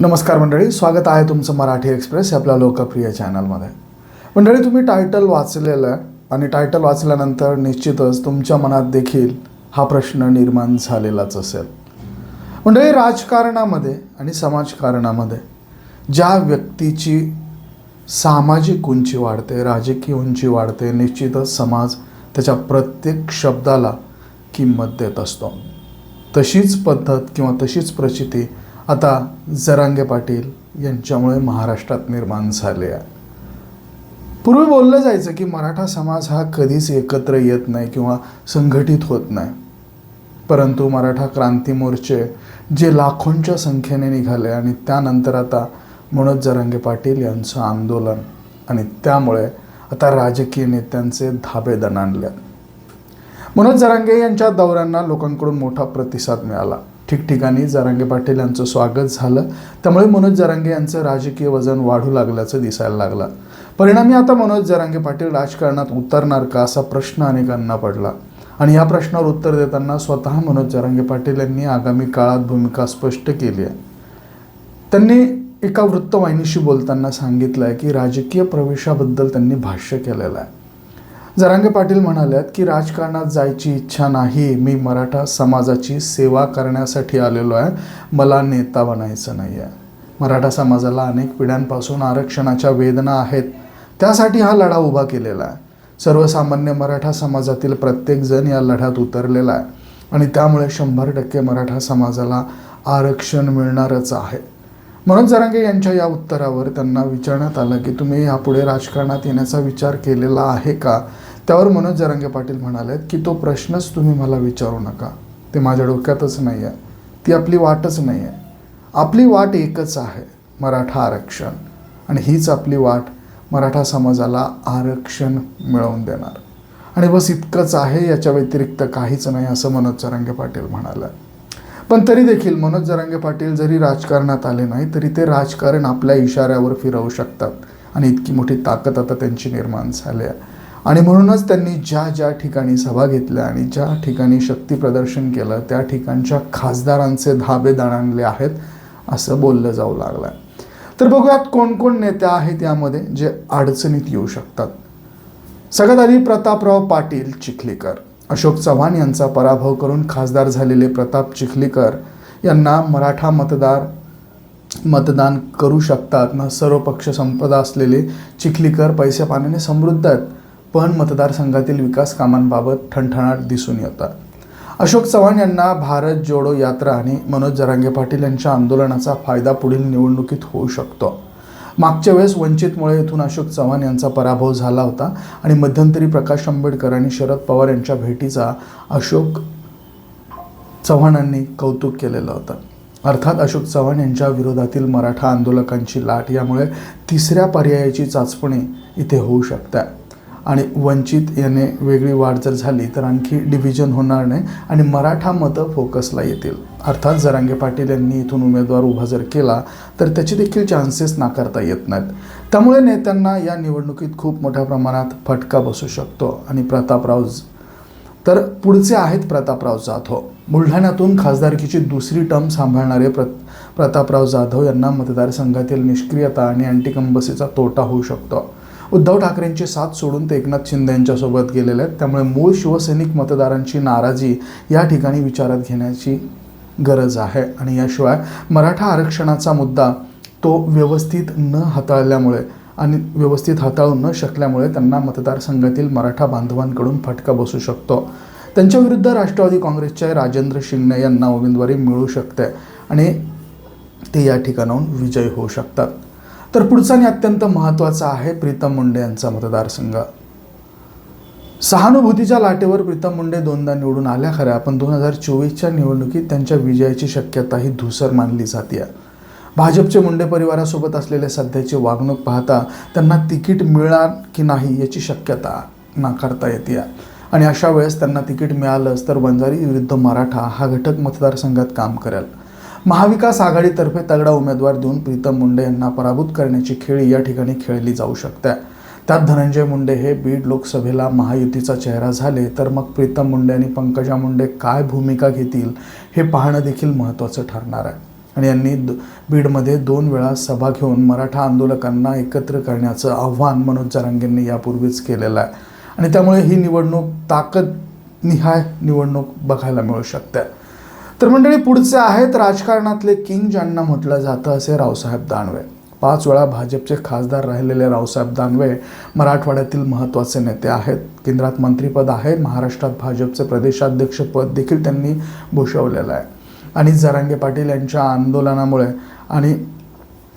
नमस्कार मंडळी स्वागत आहे तुमचं मराठी एक्सप्रेस आपल्या लोकप्रिय चॅनलमध्ये. मंडळी तुम्ही टायटल वाचलेलं आहे आणि टायटल वाचल्यानंतर निश्चितच तुमच्या मनात देखील हा प्रश्न निर्माण झालेलाच असेल. मंडळी राजकारणामध्ये आणि समाजकारणामध्ये ज्या व्यक्तीची सामाजिक उंची वाढते राजकीय उंची वाढते निश्चितच समाज त्याच्या प्रत्येक शब्दाला किंमत देत असतो. तशीच पद्धत किंवा तशीच प्रचिती आता जरांगे पाटील यांच्यामुळे महाराष्ट्रात निर्माण झाले आहे. पूर्वी बोललं जायचं की मराठा समाज हा कधीच एकत्र येत नाही किंवा संघटित होत नाही. परंतु मराठा क्रांती मोर्चे जे लाखोंच्या संख्येने निघाले आणि त्यानंतर आता मनोज जरांगे पाटील यांचं आंदोलन आणि त्यामुळे आता राजकीय नेत्यांचे धाबे दणाणले मनोज जरांगे यांच्या दौऱ्यांना लोकांकडून मोठा प्रतिसाद मिळाला. ठिकठिकाणी जरांगे पाटील यांचं स्वागत झालं. त्यामुळे मनोज जरांगे यांचं राजकीय वजन वाढू लागल्याचं दिसायला लागलं. परिणामी आता मनोज जरांगे पाटील राजकारणात उतरणार का असा प्रश्न अनेकांना पडला. आणि या प्रश्नावर उत्तर देताना स्वतः मनोज जरांगे पाटील यांनी आगामी काळात भूमिका स्पष्ट केली आहे. त्यांनी एका वृत्तवाहिनीशी बोलताना सांगितलं आहे की राजकीय प्रवेशाबद्दल त्यांनी भाष्य केलेलं आहे. जरांगे पाटील म्हणाल्यात की राजकारणात जायची इच्छा नाही. मी मराठा समाजाची सेवा करण्यासाठी आलेलो आहे. मला नेता बनायचं नाही आहे मराठा समाजाला अनेक पिढ्यांपासून आरक्षणाच्या वेदना आहेत. त्यासाठी हा लढा उभा केलेला आहे. सर्वसामान्य मराठा समाजातील प्रत्येकजण या लढ्यात उतरलेला आहे. आणि त्यामुळे शंभर टक्के मराठा समाजाला आरक्षण मिळणारच आहे. मनोज जरांगे यांच्या या उत्तरावर त्यांना विचारण्यात आलं की तुम्ही यापुढे राजकारणात येण्याचा विचार केलेला आहे का? त्यावर मनोज जरांगे पाटील म्हणाले की तो प्रश्नच तुम्ही मला विचारू नका. ते माझ्या डोक्यातच नाही आहे ती आपली वाटच नाही आहे आपली वाट एकच आहे मराठा आरक्षण. आणि हीच आपली वाट मराठा समाजाला आरक्षण मिळवून देणार. आणि बस इतकंच आहे याच्या व्यतिरिक्त काहीच नाही असं मनोज जरांगे पाटील म्हणाला. पण तरी देखील मनोज जरांगे पाटील जरी राजकारणात आले नाही तरी ते राजकारण आपल्या इशाऱ्यावर फिरवू शकतात. आणि इतकी मोठी ताकद आता त्यांची निर्माण झाली आहे. आणि म्हणूनच त्यांनी ज्या ज्या ठिकाणी सभा घेतल्या आणि ज्या ठिकाणी शक्ती प्रदर्शन केलं त्या ठिकाणच्या खासदारांचे धाबे दाणाणले आहेत असं बोललं जाऊ लागलं आहे तर बघूयात कोण कोण नेते आहेत यामध्ये जे अडचणीत येऊ शकतात. सगळ्यात आधी प्रतापराव पाटील चिखलीकर. अशोक चव्हाण यांचा पराभव करून खासदार झालेले प्रताप चिखलीकर यांना मराठा मतदार मतदान करू शकतात ना? सर्व पक्ष संपदा असलेले चिखलीकर पैसे पाण्याने समृद्ध आहेत. पण मतदारसंघातील विकास कामांबाबत ठणठणाट दिसून येतात. अशोक चव्हाण यांना भारत जोडो यात्रा आणि मनोज जरांगे पाटील यांच्या आंदोलनाचा फायदा पुढील निवडणुकीत होऊ शकतो. मागच्या वेळेस वंचितमुळे इथून अशोक चव्हाण यांचा पराभव झाला होता आणि मध्यंतरी प्रकाश आंबेडकर आणि शरद पवार यांच्या भेटीचा अशोक चव्हाणांनी कौतुक केलेलं होतं. अर्थात अशोक चव्हाण यांच्या विरोधातील मराठा आंदोलकांची लाट यामुळे तिसऱ्या पर्यायाची चाचपणी इथे होऊ शकते. आणि वंचित याने वेगळी वाढ जर झाली तर आणखी डिव्हिजन होणार नाही आणि मराठा मतं फोकसला येतील. अर्थात जरांगे पाटील यांनी इथून उमेदवार उभा जर केला तर त्याचे देखील चान्सेस नाकारता येत नाहीत. त्यामुळे नेत्यांना या निवडणुकीत खूप मोठ्या प्रमाणात फटका बसू शकतो. आणि प्रतापराव तर पुढचे आहेत प्रतापराव जाधव. बुलढाण्यातून खासदारकीची दुसरी टर्म सांभाळणारे प्र प्रतापराव जाधव यांना मतदारसंघातील निष्क्रियता आणि अँटीकंबसीचा तोटा होऊ शकतो. उद्धव ठाकरेंची साथ सोडून ते एकनाथ शिंदे यांच्यासोबत गेलेले आहेत. त्यामुळे मूळ शिवसैनिक मतदारांची नाराजी या ठिकाणी विचारात घेण्याची गरज आहे. आणि याशिवाय मराठा आरक्षणाचा मुद्दा तो व्यवस्थित न हाताळल्यामुळे आणि व्यवस्थित हाताळू न शकल्यामुळे त्यांना मतदारसंघातील मराठा बांधवांकडून फटका बसू शकतो. त्यांच्याविरुद्ध राष्ट्रवादी काँग्रेसचे राजेंद्र शिंगणे यांना उमेदवारी मिळू शकते आणि ते या ठिकाणाहून विजयी होऊ शकतात. तर पुढचा आणि अत्यंत महत्त्वाचा आहे प्रीतम मुंडे यांचा मतदारसंघ. सहानुभूतीच्या लाटेवर प्रीतम मुंडे दोनदा निवडून आल्या खऱ्या पण दोन हजार चोवीसच्या निवडणुकीत त्यांच्या विजयाची शक्यता ही धुसर मानली जाते भाजपचे मुंडे परिवारासोबत असलेले सध्याची वागणूक पाहता त्यांना तिकीट मिळणार की नाही याची शक्यता नाकारता येते आणि अशा वेळेस त्यांना तिकीट मिळालंच तर वंजारी विरुद्ध मराठा हा घटक मतदारसंघात काम करेल. महाविकास आघाडीतर्फे तगडा उमेदवार देऊन प्रीतम मुंडे यांना पराभूत करण्याची खेळी या ठिकाणी खेळली जाऊ शकते. त्यात धनंजय मुंडे हे बीड लोकसभेला महायुतीचा चेहरा झाले तर मग प्रीतम मुंडे आणि पंकजा मुंडे काय भूमिका घेतील हे पाहणं देखील महत्त्वाचं ठरणार आहे. आणि यांनी बीडमध्ये दोन वेळा सभा घेऊन मराठा आंदोलकांना एकत्र करण्याचं आव्हान मनोज जरांगेंनी यापूर्वीच केलेलं आहे. आणि त्यामुळे ही निवडणूक ताकद निहाय निवडणूक बघायला मिळू शकते. तर मंडळी पुढचे आहेत राजकारणातले किंग ज्यांना म्हटलं जातं असे रावसाहेब दानवे. पाच वेळा भाजपचे खासदार राहिलेले रावसाहेब दानवे मराठवाड्यातील महत्त्वाचे नेते आहेत. केंद्रात मंत्रीपद आहे. महाराष्ट्रात भाजपचे प्रदेशाध्यक्षपद देखील त्यांनी भूषवलेलं आहे. आणि जरांगे पाटील यांच्या आंदोलनामुळे आणि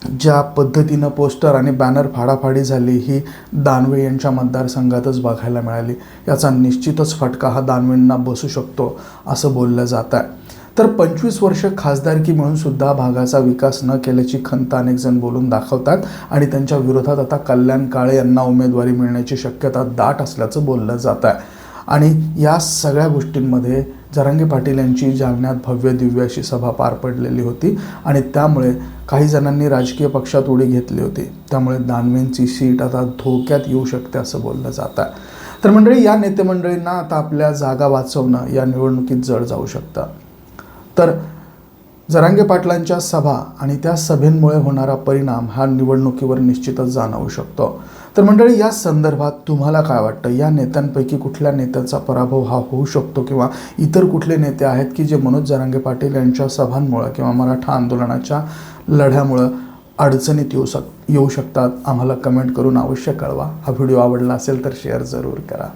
ज्या पद्धतीनं पोस्टर आणि बॅनर फाडाफाडी झाली ही दानवे यांच्या मतदारसंघातच बघायला मिळाली. याचा निश्चितच फटका हा दानवेंना बसू शकतो असं बोललं जात आहे तर पंचवीस वर्ष खासदारकी मिळून सुद्धा भागाचा विकास न केल्याची खंत अनेक जण बोलून दाखवतात आणि त्यांच्या विरोधात आता कल्याण काळे यांना उमेदवारी मिळण्याची शक्यता दाट असल्याचं बोललं जात आहे आणि या सगळ्या गोष्टींमध्ये जरांगे पाटील यांची जालन्यात भव्य दिव्य अशी सभा पार पडलेली होती आणि त्यामुळे काही जणांनी राजकीय पक्षात उडी घेतली होती. त्यामुळे दानवेंची सीट आता धोक्यात येऊ शकते असं बोललं जात आहे. तर मंडळी या नेते मंडळींना आता आपल्या जागा वाचवणं या निवडणुकीत जड जाऊ शकतं. तर जरांगे पाटलांच्या सभा आणि त्या सभेंमुळे होणारा परिणाम हा निवडणुकीवर निश्चितच जाणवू शकतो. तर मंडळी या संदर्भात तुम्हाला काय वाटतं? या नेत्यांपैकी कुठल्या नेत्याचा पराभव हा होऊ शकतो किंवा इतर कुठले नेते आहेत की जे मनोज जरांगे पाटील यांच्या सभांमुळं किंवा मराठा आंदोलनाच्या लढ्यामुळं अडचणीत येऊ शक येऊ शकतात? आम्हाला कमेंट करून अवश्य कळवा. हा व्हिडिओ आवडला असेल तर शेअर जरूर करा.